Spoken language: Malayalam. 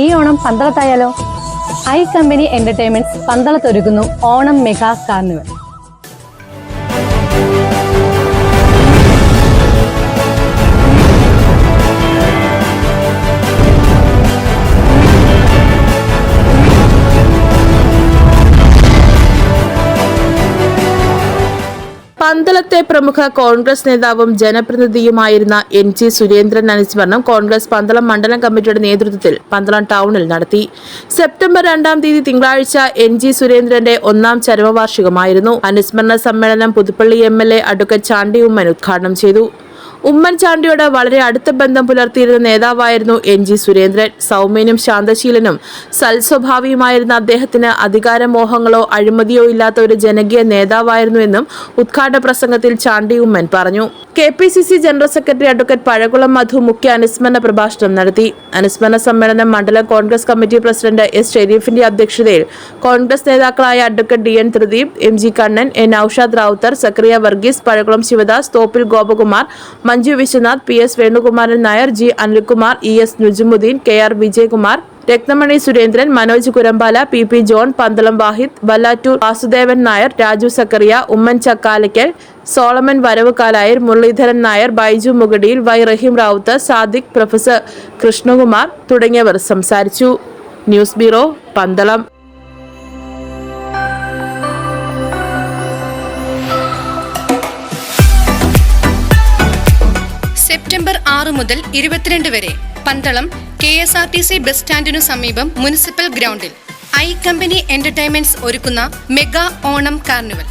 ഈ ഓണം പന്തളത്തായാലോ? ഐ കമ്പനി എന്റർടൈൻമെന്റ്സ് പന്തളത്തൊരുക്കുന്നു ഓണം മെഗാ കാർണിവൽ. പന്തളത്തെ പ്രമുഖ കോൺഗ്രസ് നേതാവും ജനപ്രതിനിധിയുമായിരുന്ന എൻ ജി സുരേന്ദ്രൻ അനുസ്മരണം കോൺഗ്രസ് പന്തളം മണ്ഡലം കമ്മിറ്റിയുടെ നേതൃത്വത്തിൽ പന്തളം ടൗണിൽ നടത്തി. സെപ്റ്റംബർ രണ്ടാം തീയതി തിങ്കളാഴ്ച എൻ ജി സുരേന്ദ്രന്റെ ഒന്നാം ചരമവാർഷികമായിരുന്നു. അനുസ്മരണ സമ്മേളനം Puthuppally M L A advocate Chandy Oommen ഉദ്ഘാടനം ചെയ്തു. ഉമ്മൻചാണ്ടിയോട് വളരെ അടുത്ത ബന്ധം പുലർത്തിയിരുന്ന നേതാവായിരുന്നു എൻ ജി സുരേന്ദ്രൻ. സൗമ്യനും ശാന്തശീലനും സൽസ്വഭാവിയുമായിരുന്ന അദ്ദേഹത്തിന് അധികാരമോഹങ്ങളോ അഴിമതിയോ ഇല്ലാത്ത ഒരു ജനകീയ നേതാവായിരുന്നു എന്നും ഉദ്ഘാടന പ്രസംഗത്തിൽ ചാണ്ടി ഉമ്മൻ പറഞ്ഞു. K P C C general secretary advocate Pazhakulam Madhu മുഖ്യ അനുസ്മരണ പ്രഭാഷണം നടത്തി. അനുസ്മരണ സമ്മേളനം മണ്ഡലം കോൺഗ്രസ് കമ്മിറ്റി പ്രസിഡന്റ് എസ് ഷെരീഫിന്റെ അധ്യക്ഷതയിൽ കോൺഗ്രസ് നേതാക്കളായ advocate D N Thrideep M G Kannan N Aushad Ravuthar Zakaria Varghese Pazhakulam Sivadas Thoppil Gopakumar Manju Viswanath P S Venukumaran Nair G Anilkumar E S Nujumudeen K R Vijayakumar Rakthamani Surendran Manoj Kurampala P P John Pandalam Wahid Vallattoor Vasudevan Nair Raju Sakariya Oommen Chakkalakkal Solomon Varavukalayar Muraleedharan Nair Baiju Mugadiyil Y Rahim Ravuth Sadiq professor Krishnakumar തുടങ്ങിയവർ സംസാരിച്ചു. News bureau Pandalam. ആറ് മുതൽ ഇരുപത്തിരണ്ട് വരെ. Pandalam K S R T C bus സ്റ്റാൻഡിനു സമീപം മുനിസിപ്പൽ ഗ്രൗണ്ടിൽ. ഐ കമ്പനി എന്റർടൈൻമെന്റ്സ് ഒരുക്കുന്ന മെഗാ ഓണം കാർണിവൽ.